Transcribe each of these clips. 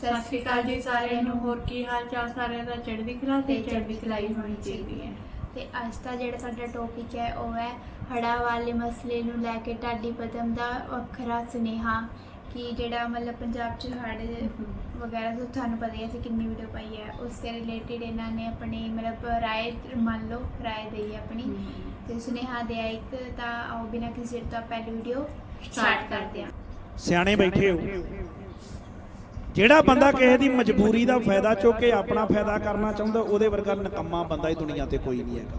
ਸਤਿ ਸ਼੍ਰੀ ਅਕਾਲ ਜੀ ਸਾਰਿਆਂ ਨੂੰ। ਹੋਰ ਕੀ ਹਾਲ ਚਾਲ ਸਾਰਿਆਂ ਦਾ? ਚੜ੍ਹਦੀ ਕਲਾ ਤੇ ਚੜ੍ਹਦੀ ਕਲਾਈ ਹੋਣੀ ਚਾਹੀਦੀ ਹੈ। ਤੇ ਅੱਜ ਦਾ ਜਿਹੜਾ ਸਾਡਾ ਟੌਪਿਕ ਹੈ ਉਹ ਹੈ ਹੜ੍ਹਾਂ ਵਾਲੇ ਮਸਲੇ ਨੂੰ ਲੈ ਕੇ ਢਾਡੀ ਪਦਮ ਦਾ ਵੱਖਰਾ ਸੁਨੇਹਾ। ਕਿ ਜਿਹੜਾ ਮਤਲਬ ਪੰਜਾਬ 'ਚ ਹੜ੍ਹ ਵਗੈਰਾ ਤੋਂ ਤੁਹਾਨੂੰ ਪਤਾ ਹੀ ਹੈ ਅਸੀਂ ਕਿੰਨੀ ਵੀਡੀਓ ਪਾਈ ਹੈ ਉਸ ਦੇ ਰਿਲੇਟਡ ਇਹਨਾਂ ਨੇ ਆਪਣੀ ਮਤਲਬ ਰਾਏ ਮੰਨ ਲਓ ਰਾਏ ਦੇਈ ਹੈ ਆਪਣੀ। ਤੇ ਸੁਨੇਹਾ ਦਿਆ ਇੱਕ ਤਾਂ ਆਓ ਬਿਨਾਂ ਕਿਸੇ ਤੋਂ ਪਹਿਲੀ ਵੀਡੀਓ ਸਟਾਰਟ ਕਰਦੇ ਹਾਂ। ਸਿਆਣੇ ਬੈਠੇ ਹੋ। ਜਿਹੜਾ ਬੰਦਾ ਕਿਸੇ ਦੀ ਮਜਬੂਰੀ ਦਾ ਫਾਇਦਾ ਚੁੱਕ ਕੇ ਆਪਣਾ ਫਾਇਦਾ ਕਰਨਾ ਚਾਹੁੰਦਾ ਉਹਦੇ ਵਰਗਾ ਨਕੰਮਾ ਬੰਦਾ ਹੀ ਦੁਨੀਆ ਤੇ ਕੋਈ ਨਹੀਂ ਹੈਗਾ।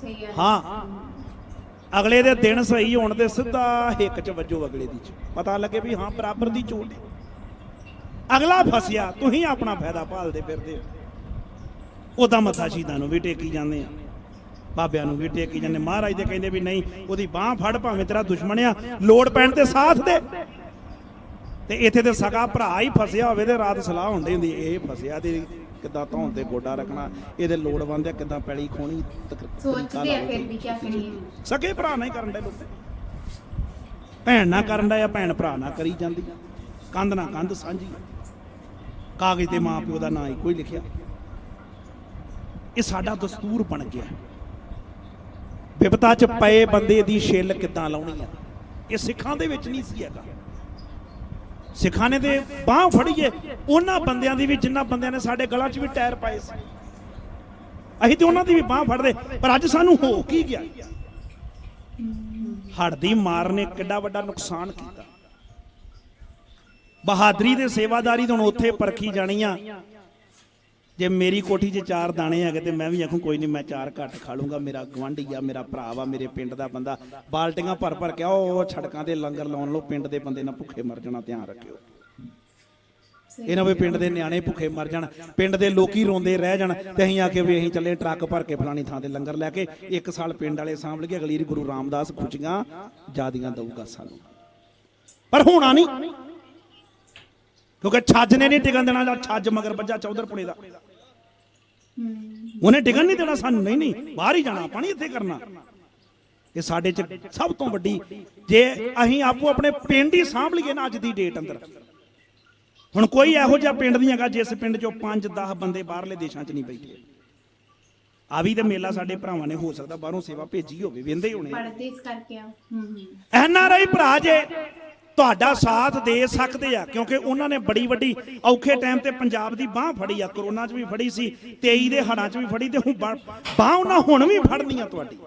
ਸਹੀ ਹੈ। ਹਾਂ। ਅਗਲੇ ਦੇ ਦਿਨ ਸਹੀ ਹੋਣ ਤੇ ਸਿੱਧਾ ਹਿੱਕ ਚ ਵੱਜੋ ਅਗਲੇ ਦੀ ਚ। ਪਤਾ ਲੱਗੇ ਵੀ ਹਾਂ ਬਰਾਬਰ ਦੀ ਚੋਟ ਹੈ। ਅਗਲਾ ਫਸਿਆ ਤੁਸੀਂ ਆਪਣਾ ਫਾਇਦਾ ਭਾਲਦੇ ਫਿਰਦੇ ਹੋ। ਉਹਦਾ ਮੱਥਾ ਸ਼ਹੀਦਾਂ ਨੂੰ ਵੀ ਟੇਕੀ ਜਾਂਦੇ ਆ। ਬਾਬਿਆਂ ਨੂੰ ਵੀ ਟੇਕੀ ਜਾਂਦੇ ਮਹਾਰਾਜ ਦੇ ਕਹਿੰਦੇ ਵੀ ਨਹੀਂ ਉਹਦੀ ਬਾਹ ਫੜ ਭਾਵੇਂ ਤੇਰਾ ਦੁਸ਼ਮਣ ਆ। ਲੋੜ ਪੈਣ ਤੇ ਸਾਥ ਦੇ। ਤੇ ਇੱਥੇ ਤੇ ਸਗਾ ਭਰਾ ਹੀ ਫਸਿਆ ਹੋਵੇ ਤੇ ਰਾਤ ਸਲਾਹ ਹੁੰਦੀ ਹੁੰਦੀ ਇਹ ਫਸਿਆ ਤੇ ਕਿੱਦਾਂ ਧੌਣ ਤੇ ਗੋਡਾ ਰੱਖਣਾ ਇਹਦੇ ਲੋੜਵੰਦ ਆ ਕਿੱਦਾਂ ਪੈਲੀ ਖੋਣੀ ਤਕ- ਸੋਚਦੇ ਆ ਤਰੀਕਾ ਫਿਰ ਵੀ ਕੀ ਕਰੀਏ। ਸਕੇ ਭਰਾ ਨਹੀਂ ਕਰਨ ਦੇ ਲੋਕ। ਭੈਣ ਨਾ ਕਰਨ ਦਾ ਜਾਂ ਭੈਣ ਭਰਾ ਨਾ ਕਰੀ ਜਾਂਦੀ। ਕੰਧ ਨਾ ਕੰਧ ਸਾਂਝੀ। ਕਾਗਜ਼ ਤੇ ਮਾਂ ਪਿਓ ਦਾ ਨਾਂ ਹੀ ਕੋਈ ਲਿਖਿਆ। ਇਹ ਸਾਡਾ ਦਸਤੂਰ ਬਣ ਗਿਆ। ਵਿਪਤਾ ਚ ਪਏ ਬੰਦੇ ਦੀ ਛਿੱਲ ਕਿੱਦਾਂ ਲਾਉਣੀ ਆ? ਇਹ ਸਿੱਖਾਂ ਦੇ ਵਿੱਚ ਨਹੀਂ ਸੀ ਹੈਗਾ। ਸਿੱਖਾਂ ਨੇ ਤੇ ਬਾਹ ਫੜੀਏ ਉਹਨਾਂ ਬੰਦਿਆਂ ਦੀ ਵੀ ਜਿਨ੍ਹਾਂ ਬੰਦਿਆਂ ਨੇ ਸਾਡੇ ਗਲਾਂ 'ਚ ਵੀ ਟਾਇਰ ਪਾਏ ਸੀ। ਅਸੀਂ ਤੇ ਉਹਨਾਂ ਦੀ ਵੀ ਬਾਹ ਫੜਦੇ। ਪਰ ਅੱਜ ਸਾਨੂੰ ਹੋ ਕੀ ਗਿਆ? ਹੜ ਦੀ ਮਾਰ ਨੇ ਕਿੱਡਾ ਵੱਡਾ ਨੁਕਸਾਨ ਕੀਤਾ। ਬਹਾਦਰੀ ਦੇ ਸੇਵਾਦਾਰੀ ਤਾਂ ਹੁਣ ਉੱਥੇ ਪਰਖੀ ਜਾਣੀ ਆ ਜੇ ਮੇਰੀ ਕੋਠੀ 'ਚ ਚਾਰ ਦਾਣੇ ਹੈਗੇ ਤੇ ਮੈਂ ਵੀ ਆਖੂ, ਕੋਈ ਨਹੀਂ, ਮੈਂ ਚਾਰ ਘੱਟ ਖਾ ਲੂੰਗਾ। ਮੇਰਾ ਗਵਾਂਢੀ ਆ, ਮੇਰਾ ਭਰਾ ਵਾ, ਮੇਰੇ ਪਿੰਡ ਦਾ ਬੰਦਾ। ਬਾਲਟੀਆਂ ਭਰ ਭਰ ਕੇ ਉਹ ਛੜਕਾਂ ਤੇ ਲੰਗਰ ਲਾਉਣ ਲੋ ਪਿੰਡ ਦੇ ਬੰਦੇ ਨਾ ਭੁੱਖੇ ਮਰ ਜਾਣਾ, ਧਿਆਨ ਰੱਖਿਓ। ਇਹ ਨਾ ਵੀ ਪਿੰਡ ਦੇ ਨਿਆਣੇ ਭੁੱਖੇ ਮਰ ਜਾਣ, ਪਿੰਡ ਦੇ ਲੋਕੀ ਰੋਂਦੇ ਰਹਿ ਜਾਣ ਤੇ ਅਸੀਂ ਆ ਕੇ ਵੀ ਅਸੀਂ ਚੱਲੇ ਟਰੱਕ ਭਰ ਕੇ ਫਲਾਣੀ ਥਾਂ ਤੇ ਲੰਗਰ ਲੈ ਕੇ, ਇੱਕ ਸਾਲ ਪਿੰਡ ਵਾਲੇ ਸਾਂਭ ਲਈਏ, ਅਗਲੀ ਗੁਰੂ ਰਾਮਦਾਸ ਖੁਸ਼ੀਆਂ ਜਿਆਦੀਆਂ ਦਊਗਾ ਸਾਨੂੰ। ਪਰ ਹੋਣਾ ਨਹੀਂ, ਕਿਉਂਕਿ ਛੱਜ ਨੇ ਨਹੀਂ ਟਿਕਣ ਦੇਣਾ ਜਾਂ ਛੱਜ ਮਗਰ ਵੱਜਾ ਚੌਧਰਪੁਣੇ ਦਾ। ਉਹਨੇ ਟਿਕਣ ਨਹੀਂ ਦੇਣਾ ਸਾਨੂੰ ਨਹੀਂ ਨਹੀਂ ਬਾਹਰ ਹੀ ਜਾਣਾ ਪਾਣੀ ਇੱਥੇ ਕਰਨਾ। ਇਹ ਸਾਡੇ ਚ ਸਭ ਤੋਂ ਵੱਡੀ ਜੇ ਅਸੀਂ ਆਪੋ ਆਪਣੇ ਪਿੰਡ ਹੀ ਸਾਂਭ ਲਈਏ ਨਾ ਅੱਜ ਦੀ ਡੇਟ ਅੰਦਰ। ਹੁਣ ਕੋਈ ਇਹੋ ਜਿਹਾ ਪਿੰਡ ਨਹੀਂ ਹੈਗਾ ਜਿਸ ਪਿੰਡ ਚੋਂ 5 10 ਬੰਦੇ ਬਾਹਰਲੇ ਦੇਸ਼ਾਂ 'ਚ ਨਹੀਂ ਬੈਠੇ। ਆ ਵੀ ਤੇ ਮੇਲਾ ਸਾਡੇ ਭਰਾਵਾਂ ਨੇ ਹੋ ਸਕਦਾ ਬਾਹਰੋਂ ਸੇਵਾ ਭੇਜੀ ਹੋਵੇ ਵੇਂਦੇ ਹੋਣੇ ਪੜਦੇ ਇਸ ਕਰਕੇ ਆ। ਐਨ ਆਰ ਆਈ ਭਰਾ ਜੇ ਤੁਹਾਡਾ ਸਾਥ ਦੇ ਸਕਦੇ ਆ, ਕਿਉਂਕਿ ਉਹਨਾਂ ਨੇ ਬੜੀ ਵੱਡੀ ਔਖੇ ਟਾਈਮ ਤੇ ਪੰਜਾਬ ਦੀ ਬਾਹ ਫੜੀ ਆ ਕਰੋਨਾ 'ਚ ਵੀ ਫੜੀ ਸੀ 23 ਦੇ ਹੜਾਂ 'ਚ ਵੀ ਫੜੀ ਤੇ ਹੁਣ ਬਾਹ ਉਹਨਾਂ ਹੁਣ ਵੀ ਫੜਨੀ ਆ ਤੁਹਾਡੀ।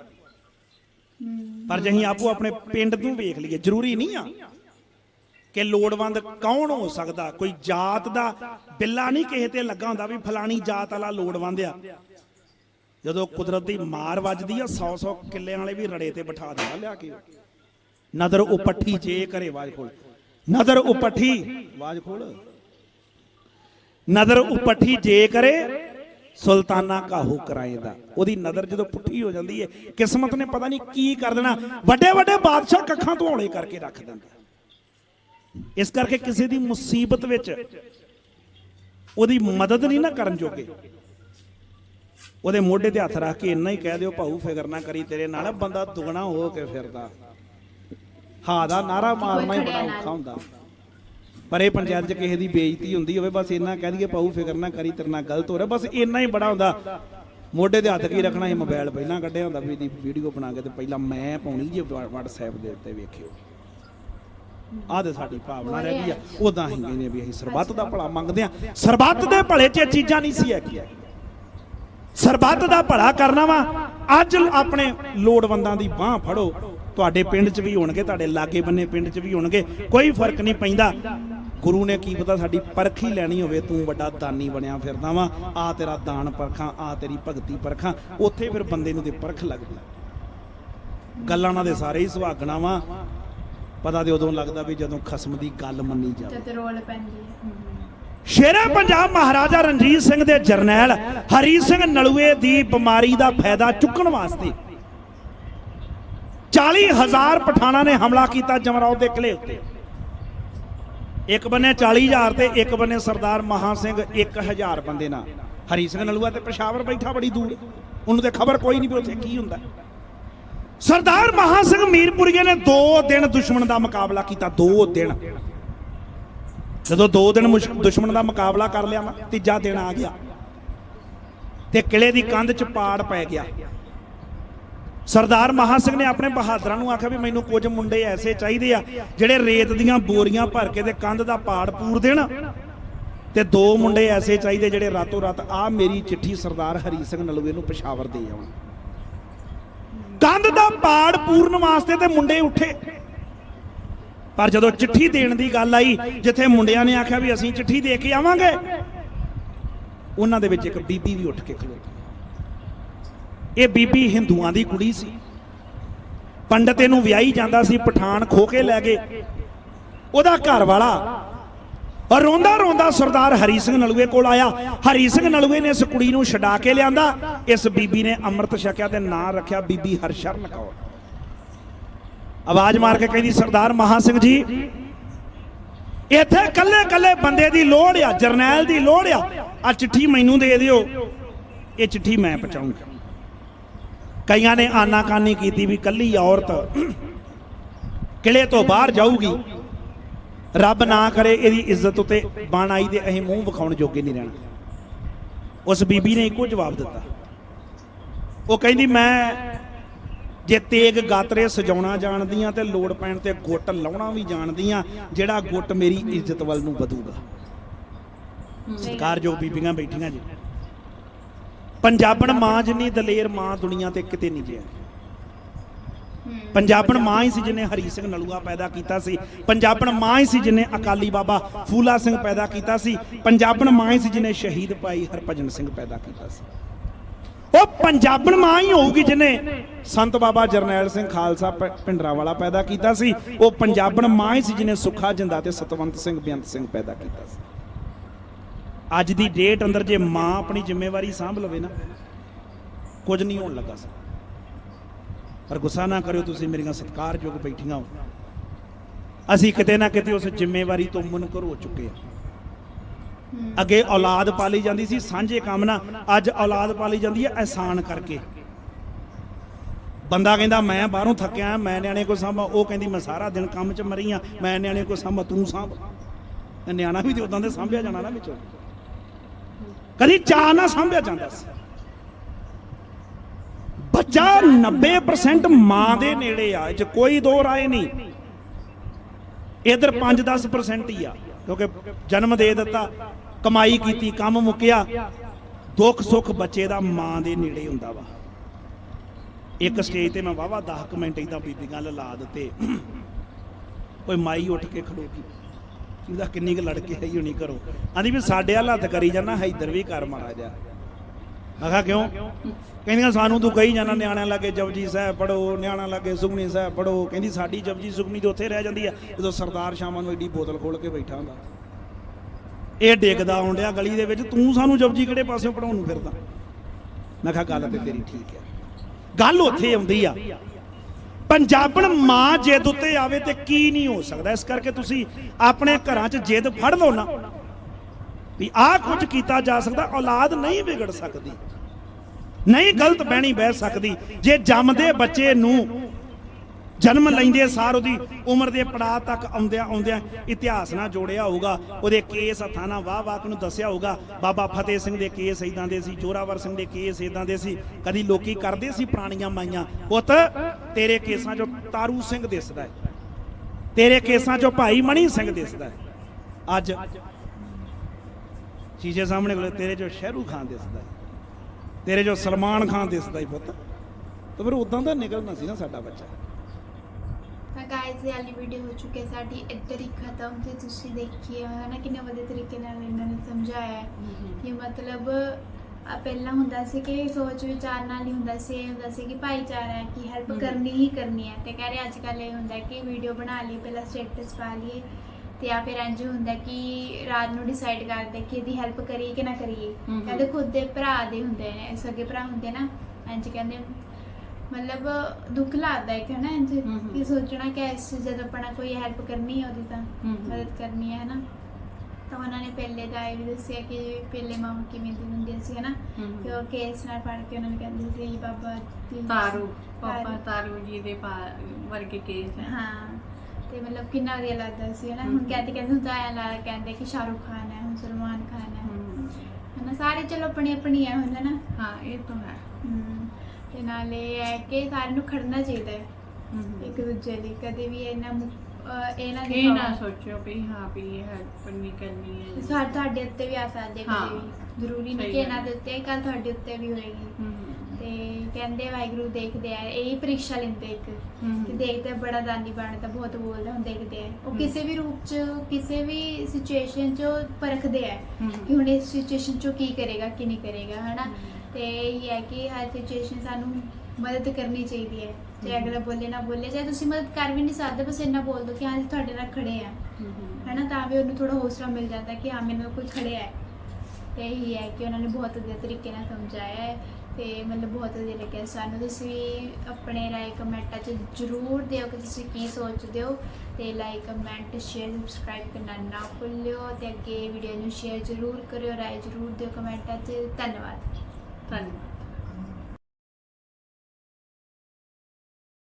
ਪਰ ਜੇ ਆਪੋ ਆਪਣੇ ਪਿੰਡ ਨੂੰ ਵੇਖ ਲਈਏ, ਜ਼ਰੂਰੀ ਨਹੀਂ ਆ ਕਿ ਲੋੜਵੰਦ ਕੌਣ ਹੋ ਸਕਦਾ, ਕੋਈ ਜਾਤ ਦਾ ਬਿੱਲਾ ਨਹੀਂ ਕਿਸੇ ਤੇ ਲੱਗਾ ਹੁੰਦਾ ਵੀ ਫਲਾਣੀ ਜਾਤ ਵਾਲਾ ਲੋੜਵੰਦ ਆ। ਜਦੋਂ ਕੁਦਰਤ ਦੀ ਮਾਰ ਵੱਜਦੀ ਆ 100 100 ਕਿੱਲਿਆਂ ਵਾਲੇ ਵੀ ਰੜੇ ਤੇ ਬਿਠਾ ਦਿੰਦਾ ਲਿਆ ਕੇ। ਨਦਰ ਉਪੱਠੀ ਜੇ ਕਰੇ ਆਵਾਜ਼ ਖੋਲ। ਨਦਰ ਉਪੱਠੀ। ਆਵਾਜ਼ ਖੋਲ। ਨਦਰ ਉਪੱਠੀ ਜੇ ਕਰੇ, ਸੁਲਤਾਨਾ ਕਾਹੂ ਕਰਾਏਦਾ। ਉਹਦੀ ਨਜ਼ਰ ਜਦੋਂ ਪੁੱਠੀ ਹੋ ਜਾਂਦੀ ਹੈ ਕਿਸਮਤ ਨੇ ਪਤਾ ਨਹੀਂ ਕੀ ਕਰ ਦੇਣਾ। ਵੱਡੇ ਵੱਡੇ ਬਾਦਸ਼ਾਹ ਕੱਖਾਂ ਤੋਂ ਹੌਲੇ ਕਰਕੇ ਰੱਖ ਦਿੰਦਾ। ਇਸ ਕਰਕੇ ਕਿਸੇ ਦੀ ਮੁਸੀਬਤ ਵਿੱਚ ਉਹਦੀ ਮਦਦ ਨਹੀਂ ਨਾ ਕਰਨ ਜੋਗੇ। ਉਹਦੇ ਮੋਢੇ ਤੇ ਹੱਥ ਰੱਖ ਕੇ ਇੰਨਾ ਹੀ ਕਹਿ ਦਿਓ, ਭਾਊ ਫਿਕਰ ਨਾ ਕਰੀ, ਤੇਰੇ ਨਾਲ ਬੰਦਾ ਦੁਗਣਾ ਹੋ ਕੇ ਫਿਰਦਾ। ਹਾਂ ਦਾ ਨਾਰਾ ਮਾਰਨਾ ਹੀ ਬੜਾ ਔਖਾ ਹੁੰਦਾ। ਪਰ ਇਹ ਪੰਚਾਇਤ 'ਚ ਕਿਸੇ ਦੀ ਬੇਇੱਜ਼ਤੀ ਹੁੰਦੀ ਹੋਵੇ ਬਸ ਇੰਨਾ ਕਹਿ ਦਈਏ ਭਾਊ ਫਿਕਰ ਨਾ ਕਰੀ ਤੇਰੇ ਨਾਲ ਗਲਤ ਹੋ ਰਿਹਾ ਬਸ ਇੰਨਾ ਹੀ ਬੜਾ ਹੁੰਦਾ। ਮੋਢੇ ਤੇ ਹੱਥ ਕੀ ਰੱਖਣਾ ਇਹ ਮੋਬਾਈਲ ਪਹਿਲਾਂ ਕੱਢਿਆ ਹੁੰਦਾ ਵੀ ਇਹਦੀ ਵੀਡੀਓ ਬਣਾ ਕੇ ਤੇ ਪਹਿਲਾਂ ਮੈਂ ਪਾਉਣੀ ਜੇ WhatsApp ਦੇ ਉੱਤੇ ਵੇਖਿਓ। ਆਹ ਤੇ ਸਾਡੀ ਭਾਵਨਾ ਰਹਿ ਗਈ ਆ। ਉਦਾਂ ਹੀ ਕਹਿੰਦੇ ਵੀ ਅਸੀਂ ਸਰਬੱਤ ਦਾ ਭਲਾ ਮੰਗਦੇ ਆ। ਸਰਬੱਤ ਦੇ ਭਲੇ 'ਚ ਇਹ ਚੀਜ਼ਾਂ ਨਹੀਂ ਸੀ ਹੈਗੀਆਂ। ਸਰਬੱਤ ਦਾ ਭਲਾ ਕਰਨਾ ਵਾ। ਅੱਜ ਆਪਣੇ ਲੋੜਵੰਦਾਂ ਦੀ ਬਾਹ ਫੜੋ। ਤੁਹਾਡੇ ਪਿੰਡ 'ਚ ਵੀ ਹੋਣਗੇ ਤੁਹਾਡੇ ਲਾਗੇ ਬੰਨੇ ਪਿੰਡ 'ਚ ਵੀ ਹੋਣਗੇ ਕੋਈ ਫ਼ਰਕ ਨਹੀਂ ਪੈਂਦਾ। ਗੁਰੂ ਨੇ ਕੀ ਪਤਾ ਸਾਡੀ ਪਰਖੀ ਲੈਣੀ ਹੋਵੇ ਤੂੰ ਵੱਡਾ ਦਾਨੀ ਬਣਿਆ ਫਿਰਦਾ ਵਾ ਆ ਤੇਰਾ ਦਾਨ ਪਰਖਾਂ ਆ ਤੇਰੀ ਭਗਤੀ ਪਰਖਾਂ ਉੱਥੇ ਫਿਰ ਬੰਦੇ ਨੂੰ ਤੇ ਪਰਖ ਲੱਗਦੀ। ਗੱਲਾਂ ਨਾਲ ਦੇ ਸਾਰੇ ਹੀ ਸੁਹਾਗਣਾ ਵਾ। ਪਤਾ ਤੇ ਉਦੋਂ ਲੱਗਦਾ ਵੀ ਜਦੋਂ ਖਸਮ ਦੀ ਗੱਲ ਮੰਨੀ ਜਾਵੇ। ਜਦ ਰੋਲ ਪੈਂਦੀ ਹੈ। ਸ਼ੇਰੇ ਪੰਜਾਬ ਮਹਾਰਾਜਾ ਰਣਜੀਤ ਸਿੰਘ ਦੇ ਜਰਨੈਲ ਹਰੀ ਸਿੰਘ ਨਲੂਏ ਦੀ ਬਿਮਾਰੀ ਦਾ ਫਾਇਦਾ ਚੁੱਕਣ ਵਾਸਤੇ 40000 ਪਠਾਣਾ ਨੇ ਹਮਲਾ ਕੀਤਾ ਜਮਰੌਦ ਦੇ ਕਿਲੇ ਉੱਤੇ। ਇੱਕ ਬੰਨੇ 40000 ਤੇ ਇੱਕ ਬੰਨੇ ਸਰਦਾਰ ਮਹਾ ਸਿੰਘ 1000 ਬੰਦੇ ਨਾਲ। ਹਰੀ ਸਿੰਘ ਨਲੂਆ ਤੇ ਪਸ਼ਾਵਰ ਬੈਠਾ ਬੜੀ ਦੂਰ। ਉਹਨੂੰ ਤੇ ਖਬਰ ਕੋਈ ਨਹੀਂ ਵੀ ਉੱਥੇ ਕੀ ਹੁੰਦਾ। ਸਰਦਾਰ ਮਹਾ ਸਿੰਘ ਮੀਰਪੁਰੀਏ ਨੇ 2 ਦਿਨ ਦੁਸ਼ਮਣ ਦਾ ਮੁਕਾਬਲਾ ਕੀਤਾ 2 ਦਿਨ। ਜਦੋਂ ਦੋ ਦਿਨ ਦੁਸ਼ਮਣ ਦਾ ਮੁਕਾਬਲਾ ਕਰ ਲਿਆ ਨਾ, ਤੀਜਾ ਦਿਨ ਆ ਗਿਆ। ਤੇ ਕਿਲੇ ਦੀ ਕੰਧ 'ਚ ਪਾੜ ਪੈ ਗਿਆ। ਸਰਦਾਰ ਮਹਾ ਸਿੰਘ ਨੇ ਆਪਣੇ ਬਹਾਦਰਾਂ ਨੂੰ ਆਖਿਆ ਵੀ ਮੈਨੂੰ ਕੁਝ ਮੁੰਡੇ ਐਸੇ ਚਾਹੀਦੇ ਆ ਜਿਹੜੇ ਰੇਤ ਦੀਆਂ ਬੋਰੀਆਂ ਭਰ ਕੇ ਤੇ ਕੰਧ ਦਾ ਪਾੜ ਪੂਰ ਦੇਣ। ਤੇ ਦੋ ਮੁੰਡੇ ਐਸੇ ਚਾਹੀਦੇ ਜਿਹੜੇ ਰਾਤੋਂ ਰਾਤ ਆ ਮੇਰੀ ਚਿੱਠੀ ਸਰਦਾਰ ਹਰੀ ਸਿੰਘ ਨਲੂਏ ਨੂੰ ਪਸ਼ਾਵਰ ਦੇ ਆਉਣ। ਕੰਧ ਦਾ ਪਾੜ ਪੂਰਨ ਵਾਸਤੇ ਤੇ ਮੁੰਡੇ ਉੱਠੇ। ਪਰ ਜਦੋਂ ਚਿੱਠੀ ਦੇਣ ਦੀ ਗੱਲ ਆਈ, ਜਿੱਥੇ ਮੁੰਡਿਆਂ ਨੇ ਆਖਿਆ ਵੀ ਅਸੀਂ ਚਿੱਠੀ ਦੇ ਕੇ ਆਵਾਂਗੇ, ਉਹਨਾਂ ਦੇ ਵਿੱਚ ਇੱਕ ਬੀਬੀ ਵੀ ਉੱਠ ਕੇ ਖਲੋਤੀ। ਇਹ ਬੀਬੀ ਹਿੰਦੂਆਂ ਦੀ ਕੁੜੀ ਸੀ। ਪੰਡਤ ਇਹਨੂੰ ਵਿਆਹੀ ਜਾਂਦਾ ਸੀ, ਪਠਾਨ ਖੋ ਕੇ ਲੈ ਗਏ। ਉਹਦਾ ਘਰ ਵਾਲਾ ਔਰ ਰੋਂਦਾ ਰੋਂਦਾ ਸਰਦਾਰ ਹਰੀ ਸਿੰਘ ਨਲੂਏ ਕੋਲ ਆਇਆ। ਹਰੀ ਸਿੰਘ ਨਲੂਏ ਨੇ ਇਸ ਕੁੜੀ ਨੂੰ ਛਡਾ ਕੇ ਲਿਆਂਦਾ। ਇਸ ਬੀਬੀ ਨੇ ਅੰਮ੍ਰਿਤ ਛਕਿਆ ਤੇ ਨਾਂ ਰੱਖਿਆ ਬੀਬੀ ਹਰਸ਼ਰਨ ਕੌਰ। ਆਵਾਜ਼ ਮਾਰ ਕੇ ਕਹਿੰਦੀ, ਸਰਦਾਰ ਮਹਾ ਸਿੰਘ ਜੀ, ਇੱਥੇ ਕੱਲੇ ਕੱਲੇ ਬੰਦੇ ਦੀ ਲੋੜ ਆ, ਜਰਨੈਲ ਦੀ ਲੋੜ ਆ। ਆ ਚਿੱਠੀ ਮੈਨੂੰ ਦੇ ਦਿਓ। ਇਹ ਚਿੱਠੀ ਮੈਂ ਪਹੁੰਚਾਉਂਗਾ ਕਈਆਂ ਨੇ ਆਨਾਕਾਨੀ ਕੀਤੀ ਵੀ ਕੱਲੀ ਔਰਤ ਕਿਲੇ ਤੋਂ ਬਾਹਰ ਜਾਊਗੀ। ਰੱਬ ਨਾ ਕਰੇ ਇਹਦੀ ਇੱਜ਼ਤ ਉਤੇ ਬਣ ਆਈ ਤੇ ਅਸੀਂ ਮੂੰਹ ਵਿਖਾਉਣ ਜੋਗੇ ਨਹੀਂ ਰਹਿਣਾ। ਉਸ ਬੀਬੀ ਨੇ ਇੱਕੋ ਜਵਾਬ ਦਿੱਤਾ। ਉਹ ਕਹਿੰਦੀ ਮੈਂ ਜੇ ਤੇਗ ਗਾਤਰੇ ਸਜਾਉਣਾ ਜਾਣਦੀਆਂ ਤੇ ਲੋੜ ਪੈਣ ਤੇ ਗੁੱਟ ਲਾਉਣਾ ਵੀ ਜਾਣਦੀਆਂ ਜਿਹੜਾ ਗੁੱਟ ਮੇਰੀ ਇੱਜ਼ਤ ਵੱਲ ਨੂੰ ਵਧੂਗਾ। ਸਤਿਕਾਰਯੋਗ ਬੀਬੀਆਂ ਬੈਠੀਆਂ ਜੀ। ਪੰਜਾਬਣ ਮਾਂ ਜਿੰਨੀ ਦਲੇਰ ਮਾਂ ਦੁਨੀਆ ਤੇ ਕਿਤੇ ਨਹੀਂ ਜਿਆ ਪੰਜਾਬਣ ਮਾਂ ਹੀ ਸੀ ਜਿਹਨੇ ਹਰੀ ਸਿੰਘ ਨਲੂਆ ਪੈਦਾ ਕੀਤਾ ਸੀ। ਪੰਜਾਬਣ ਮਾਂ ਹੀ ਸੀ ਜਿਹਨੇ ਅਕਾਲੀ ਬਾਬਾ ਫੂਲਾ ਸਿੰਘ ਪੈਦਾ ਕੀਤਾ ਸੀ। ਪੰਜਾਬਣ ਮਾਂ ਹੀ ਸੀ ਜਿਹਨੇ ਸ਼ਹੀਦ ਭਾਈ ਹਰਭਜਨ ਸਿੰਘ ਪੈਦਾ ਕੀਤਾ ਸੀ। ਉਹ ਪੰਜਾਬਣ ਮਾਂ ਹੀ ਹੋਊਗੀ ਜਿਹਨੇ ਸੰਤ ਬਾਬਾ ਜਰਨੈਲ ਸਿੰਘ ਖਾਲਸਾ ਪ- ਭਿੰਡਰਾਂ ਵਾਲਾ ਪੈਦਾ ਕੀਤਾ ਸੀ। ਉਹ ਪੰਜਾਬਣ ਮਾਂ ਹੀ ਸੀ ਜਿਹਨੇ ਸੁੱਖਾ ਜਿੰਦਾ ਤੇ ਸਤਵੰਤ ਸਿੰਘ ਬੇਅੰਤ ਸਿੰਘ ਪੈਦਾ ਕੀਤਾ ਸੀ। ਅੱਜ ਦੀ ਡੇਟ ਅੰਦਰ ਜੇ ਮਾਂ ਆਪਣੀ ਜ਼ਿੰਮੇਵਾਰੀ ਸਾਂਭ ਲਵੇ ਨਾ ਕੁਝ ਨਹੀਂ ਹੋਣ ਲੱਗਾ ਸੀ ਪਰ ਗੁੱਸਾ ਨਾ ਕਰਿਓ ਤੁਸੀਂ ਮੇਰੀਆਂ ਸਤਿਕਾਰਯੋਗ ਬੈਠੀਆਂ ਹੋ। ਅਸੀਂ ਕਿਤੇ ਨਾ ਕਿਤੇ ਉਸ ਜ਼ਿੰਮੇਵਾਰੀ ਤੋਂ ਮੁਨਕਰ ਹੋ ਚੁੱਕੇ ਹਾਂ। ਅੱਗੇ ਔਲਾਦ ਪਾਲੀ ਜਾਂਦੀ ਸੀ ਸਾਂਝੇ ਕੰਮ ਨਾਲ ਅੱਜ ਔਲਾਦ ਪਾਲੀ ਜਾਂਦੀ ਹੈ ਅਹਿਸਾਨ ਕਰਕੇ। ਬੰਦਾ ਕਹਿੰਦਾ ਮੈਂ ਬਾਹਰੋਂ ਥੱਕਿਆ ਆਂ, ਮੈਂ ਨਿਆਣੇ ਕੋ ਸਾਂਭਾ। ਉਹ ਕਹਿੰਦੀ ਮੈਂ ਸਾਰਾ ਦਿਨ ਕੰਮ 'ਚ ਮਰੀ ਆ ਮੈਂ ਨਿਆਣੇ ਕੋ ਸਾਂਭਾ ਤੂੰ ਸਾਂਭ। ਨਿਆਣਾ ਵੀ ਤੇ ਉਦਾਂ ਦੇ ਸਾਂਭਿਆ ਜਾਣਾ ਨਾ ਵਿੱਚੋਂ। ਕਦੀ ਚਾਹ ਨਾ ਸਾਂਭਿਆ ਜਾਂਦਾ ਸੀ। ਬੱਚਾ 90% ਮਾਂ ਦੇ ਨੇੜੇ ਆ, ਇਹ 'ਚ ਕੋਈ ਦੋ ਰਾਏ ਨਹੀਂ। ਇਧਰ 5-10% ਹੀ ਆ, ਕਿਉਂਕਿ ਜਨਮ ਦੇ ਦਿੱਤਾ, ਕਮਾਈ ਕੀਤੀ, ਕੰਮ ਮੁੱਕਿਆ। ਦੁੱਖ ਸੁੱਖ ਬੱਚੇ ਦਾ ਮਾਂ ਦੇ ਨੇੜੇ ਹੁੰਦਾ ਵਾ। ਇੱਕ ਸਟੇਜ ਤੇ ਮੈਂ ਵਾਵਾ 10 ਮਿੰਟ ਇਦਾਂ ਗੱਲ ਲਾ ਦਿੱਤੇ। ਕੋਈ ਮਾਈ ਉੱਠ ਕੇ ਖੜੋ ਗਈ ਇਹਦਾ ਕਿੰਨੀ ਕੁ ਲੜਕੇ ਆਈ ਹੋਣੀ ਕਰੋ ਆਂਦੀ ਵੀ ਸਾਡੇ ਹਾਲ ਹੱਥ ਕਰੀ ਜਾਣਾ ਇੱਧਰ ਵੀ ਕਰ ਮਾਰਾ ਜਾ ਮੈਂ ਕਿਉਂ? ਕਹਿੰਦੀਆਂ ਸਾਨੂੰ ਤੂੰ ਕਹੀ ਜਾਣਾ ਨਿਆਣਿਆਂ ਲਾਗੇ ਜਪਜੀ ਸਾਹਿਬ ਪੜੋ ਨਿਆਣਿਆਂ ਲਾਗੇ ਸੁਖਮਨੀ ਸਾਹਿਬ ਪੜੋ ਕਹਿੰਦੀ ਸਾਡੀ ਜਪਜੀ ਸੁਖਮਨੀ ਤੇ ਉੱਥੇ ਰਹਿ ਜਾਂਦੀ ਆ, ਜਦੋਂ ਸਰਦਾਰ ਸ਼ਾਮਾਂ ਨੂੰ ਏਡੀ ਬੋਤਲ ਖੋਲ ਕੇ ਬੈਠਾ ਹੁੰਦਾ। ਇਹ ਡਿੱਗਦਾ ਆਉਂਦਿਆ ਗਲੀ ਦੇ ਵਿੱਚ, ਤੂੰ ਸਾਨੂੰ ਜਪਜੀ ਕਿਹੜੇ ਪਾਸਿਓਂ ਪੜਾਉਣ ਨੂੰ ਫਿਰਦਾ? ਮੈਂ ਕਿਹਾ ਗੱਲ ਤੇ ਤੇਰੀ ਠੀਕ ਹੈ ਗੱਲ ਉੱਥੇ ਆਉਂਦੀ ਆ। ਪੰਜਾਬਣ ਮਾਂ ਜਿੱਦ ਉੱਤੇ ਆਵੇ ਤੇ ਕੀ ਨਹੀਂ ਹੋ ਸਕਦਾ? ਇਸ ਕਰਕੇ ਤੁਸੀਂ ਆਪਣੇ ਘਰਾਂ 'ਚ ਜਿੱਦ ਫੜ ਲਓ ਨਾ ਵੀ ਆਹ ਕੁਝ ਕੀਤਾ ਜਾ ਸਕਦਾ, ਔਲਾਦ ਨਹੀਂ ਵਿਗੜ ਸਕਦੀ। ਨਹੀਂ ਗਲਤ ਬਹਿਣੀ ਬਹਿ ਸਕਦੀ। ਜੇ ਜੰਮਦੇ ਬੱਚੇ ਨੂੰ ਜਨਮ ਲੈਂਦੇ ਸਾਰ ਉਹਦੀ, ਉਮਰ ਦੇ ਪੜਾਅ ਤੱਕ ਆਉਂਦਿਆਂ ਆਉਂਦਿਆਂ ਇਤਿਹਾਸ ਨਾਲ ਜੋੜਿਆ ਹੋਊਗਾ, ਉਹਦੇ ਕੇਸ ਹੱਥਾਂ ਨਾਲ ਵਾਹ ਵਾਹ ਨੂੰ ਦੱਸਿਆ ਹੋਊਗਾ, ਬਾਬਾ ਫਤਿਹ ਸਿੰਘ ਦੇ ਕੇਸ ਇਦਾਂ ਦੇ ਸੀ, ਜੋਰਾਵਰ ਸਿੰਘ ਦੇ ਕੇਸ ਇਦਾਂ ਦੇ ਸੀ, ਕਦੀ ਲੋਕੀ ਕਰਦੇ ਸੀ ਪੁਰਾਣੀਆਂ ਮਾਈਆਂ, ਪੁੱਤ, ਤੇਰੇ ਕੇਸਾਂ 'ਚੋਂ ਤਾਰੂ ਸਿੰਘ ਦਿਸਦਾ ਹੈ, ਤੇਰੇ ਕੇਸਾਂ 'ਚੋਂ ਭਾਈ ਮਣੀ ਸਿੰਘ ਦਿਸਦਾ ਹੈ, ਅੱਜ ਸ਼ੀਸ਼ੇ ਸਾਹਮਣੇ ਕੋਲੇ ਤੇਰੇ 'ਚੋਂ ਸ਼ਹਿਰੂ ਖਾਨ ਦਿਸਦਾ ਹੈ, ਤੇਰੇ 'ਚੋਂ ਸਲਮਾਨ ਖਾਨ ਦਿਸਦਾ ਹੀ, ਪੁੱਤ, ਤਾਂ ਫਿਰ ਉਦਾਂ ਦਾ ਨਿਕਲਣਾ ਸੀ ਨਾ ਸਾਡਾ ਬੱਚਾ। ਤਾਂ ਗਾਇਜ਼ ਇਹ ਵਾਲੀ ਵੀਡੀਓ ਹੋ ਚੁੱਕੀ ਹੈ ਸਾਡੀ ਇੱਧਰ ਹੀ ਖਤਮ ਤੇ ਤੁਸੀਂ ਦੇਖੀਏ ਹੈ ਨਾ ਕਿੰਨੇ ਵਧੀਆ ਤਰੀਕੇ ਨਾਲ ਇਹਨਾਂ ਨੇ ਸਮਝਾਇਆ ਹੈ। ਕਿ ਮਤਲਬ ਆ ਪਹਿਲਾਂ ਹੁੰਦਾ ਸੀ ਕਿ ਸੋਚ ਵਿਚਾਰ ਨਾਲ ਹੀ ਹੁੰਦਾ ਸੀ ਇਹ ਹੁੰਦਾ ਸੀ ਕਿ ਭਾਈਚਾਰਾ ਹੈ ਕਿ ਹੈਲਪ ਕਰਨੀ ਹੀ ਕਰਨੀ ਹੈ। ਤੇ ਕਹਿ ਰਹੇ ਅੱਜ ਕੱਲ੍ਹ ਇਹ ਹੁੰਦਾ ਕਿ ਵੀਡੀਓ ਬਣਾ ਲਈ ਪਹਿਲਾਂ ਸਟੇਟਸ ਪਾ ਲਈਏ ਤੇ ਆ ਫਿਰ ਇੰਝ ਹੁੰਦਾ ਕਿ ਰਾਤ ਨੂੰ ਡਿਸਾਈਡ ਕਰਦੇ ਕਿ ਇਹਦੀ ਹੈਲਪ ਕਰੀਏ ਕਿ ਨਾ ਕਰੀਏ। ਕਹਿੰਦੇ ਖੁਦ ਦੇ ਭਰਾ ਦੇ ਹੁੰਦੇ ਨੇ ਸਗੇ ਭਰਾ ਹੁੰਦੇ ਨਾ ਇੰਝ ਕਹਿੰਦੇ ਮਤਲਬ ਦੁੱਖ ਲੱਗਦਾ ਹੈ ਕਿ ਨਾ ਇੰਝ ਹਮ ਹਮ। ਕਿ ਸੋਚਣਾ ਕਿ ਇਸ ਜਦ ਆਪਣਾ ਕੋਈ ਹੈਲਪ ਕਰਨੀ ਹੈ ਉਹਦੀ ਤਾਂ ਹਮ ਹਮ। ਮਦਦ ਕਰਨੀ ਹੈ ਨਾ ਤਾਂ ਉਹਨਾਂ ਨੇ ਪਹਿਲੇ ਦਾ ਇਹ ਵੀ ਦੱਸਿਆ ਕਿ ਪਹਿਲੇ ਮਾਂ ਕਿਵੇਂ ਦੀ ਹੁੰਦੀ ਸੀ ਨਾ ਹਮ। ਕਿ ਉਹ ਕੇਸ ਨਾਲ ਫੜ ਕੇ ਉਹਨਾਂ ਨੇ ਕਹਿੰਦੇ ਸੀ ਬਾਬਾ ਜੀ ਤਾਰੂ ਪਾਪਾ ਤਾਰੂ। ਜੀ ਦੇ ਪਾ- ਵਰਗੇ ਕੇਸ ਹੈ ਹਾਂ ਤੇ ਮਤਲਬ ਕਿੰਨਾ ਵਧੀਆ ਲੱਗਦਾ ਸੀ ਹਨਾ ਹੁਣ ਹਮ। ਕਹਿੰਦੇ ਕਹਿੰਦੇ ਹੁਣ ਤਾਂ ਐਂ ਲਾ ਕਹਿੰਦੇ ਕਿ ਸ਼ਾਹਰੁਖ ਖਾਨ ਹੈ ਹੁਣ ਸਲਮਾਨ ਖਾਨ ਹੈ ਹਮ, ਹਨਾ ਸਾਰੇ ਚਲੋ ਆਪਣੀ ਆਪਣੀ ਹੈ ਹੁਣ ਹਨਾ ਹਾਂ ਇਹ ਤਾਂ ਹੈ ਹਮ, ਨਾਲੇ ਇਹ ਹੈ ਕਿ ਸਾਰਿਆਂ ਨੂੰ ਖੜਨਾ ਚਾਹੀਦਾ ਹੈ ਇੱਕ ਦੂਜੇ ਲਈ ਕਦੇ ਵੀ ਇਹਨਾਂ ਇਹ ਨਾ ਇਹ ਨਾ ਦਿਖਾਓ। ਸੋਚੋ ਵੀ ਹਾਂ ਵੀ ਇਹ ਹੈਲਪ ਨਹੀਂ ਕਰਨੀ ਹੈ ਸਾ ਤੁਹਾਡੇ ਉੱਤੇ ਵੀ ਆ ਸਕਦੇ ਕਦੇ। ਵੀ ਜ਼ਰੂਰੀ ਨਹੀਂ ਕਿ ਇਹਨਾਂ। ਦੇ ਉੱਤੇ ਕੱਲ ਤੁਹਾਡੇ ਉੱਤੇ ਵੀ ਹੋਏਗੀ ਤੇ ਕਹਿੰਦੇ ਵਾਹਿਗੁਰੂ ਦੇਖਦੇ ਆ ਇਹੀ ਪ੍ਰੀਖਿਆ ਲੈਂਦੇ ਇੱਕ ਕਿ ਦੇਖਦੇ ਬੜਾ ਦਾਨੀ ਬਣਦਾ ਬਹੁਤ ਬੋਲਦਾ ਹੁਣ ਦੇਖਦੇ ਆ ਉਹ। ਕਿਸੇ ਵੀ ਰੂਪ ਚ ਕਿਸੇ ਵੀ ਸਿਚੁਏਸ਼ਨ ਚ ਪਰਖਦੇ ਆ ਕਿ ਹੁਣ ਇਸ ਸਿਚੁਏਸ਼ਨ ਚ ਕੀ ਕਰੇਗਾ ਕੀ ਨਹੀਂ ਕਰੇਗਾ ਹਨਾ। ਤੇ ਇਹ ਹੈ ਕਿ ਹਰ ਸਿਚੁਏਸ਼ਨ ਸਾਨੂੰ ਮਦਦ ਕਰਨੀ ਚਾਹੀਦੀ ਹੈ। ਜੇ। ਅਗਲਾ ਬੋਲੇ ਨਾ ਬੋਲੇ ਚਾਹੇ ਤੁਸੀਂ ਮਦਦ ਕਰ ਵੀ ਨਹੀਂ ਸਕਦੇ ਬਸ ਇੰਨਾ ਬੋਲ ਦਿਓ ਕਿ ਹਾਂ ਅਸੀਂ ਤੁਹਾਡੇ ਨਾਲ ਖੜੇ ਆ ਹਮ, ਹਨਾ ਤਾਂ ਵੀ ਉਹਨੂੰ ਥੋੜਾ ਹੌਸਲਾ ਮਿਲ ਜਾਂਦਾ ਕਿ ਹਾਂ ਮੇਰੇ ਨਾਲ ਕੋਈ ਖੜਿਆ ਹੈ। ਤੇ ਇਹੀ ਹੈ ਕਿ ਉਹਨਾਂ ਨੇ ਬਹੁਤ ਵਧੀਆ ਤਰੀਕੇ ਨਾਲ ਸਮਝਾਇਆ ਹੈ ਤੇ ਮਤਲਬ ਬਹੁਤ ਵਧੀਆ ਲੱਗਿਆ। ਸਾਨੂੰ ਤੁਸੀਂ ਆਪਣੇ ਰਾਏ ਕਮੈਂਟਾਂ 'ਚ ਜ਼ਰੂਰ ਦਿਓ ਕਿ ਤੁਸੀਂ ਕੀ ਸੋਚਦੇ ਹੋ ਤੇ ਲਾਈਕ ਕਮੈਂਟ ਸ਼ੇਅਰ ਸਬਸਕ੍ਰਾਈਬ ਕਰਨਾ ਨਾ ਭੁੱਲਿਓ ਤੇ ਅੱਗੇ ਵੀਡੀਓ ਨੂੰ ਸ਼ੇਅਰ ਜ਼ਰੂਰ ਕਰਿਓ ਰਾਏ ਜ਼ਰੂਰ ਦਿਓ ਕਮੈਂਟਾਂ 'ਚ। ਧੰਨਵਾਦ। ਧੰਨਵਾਦ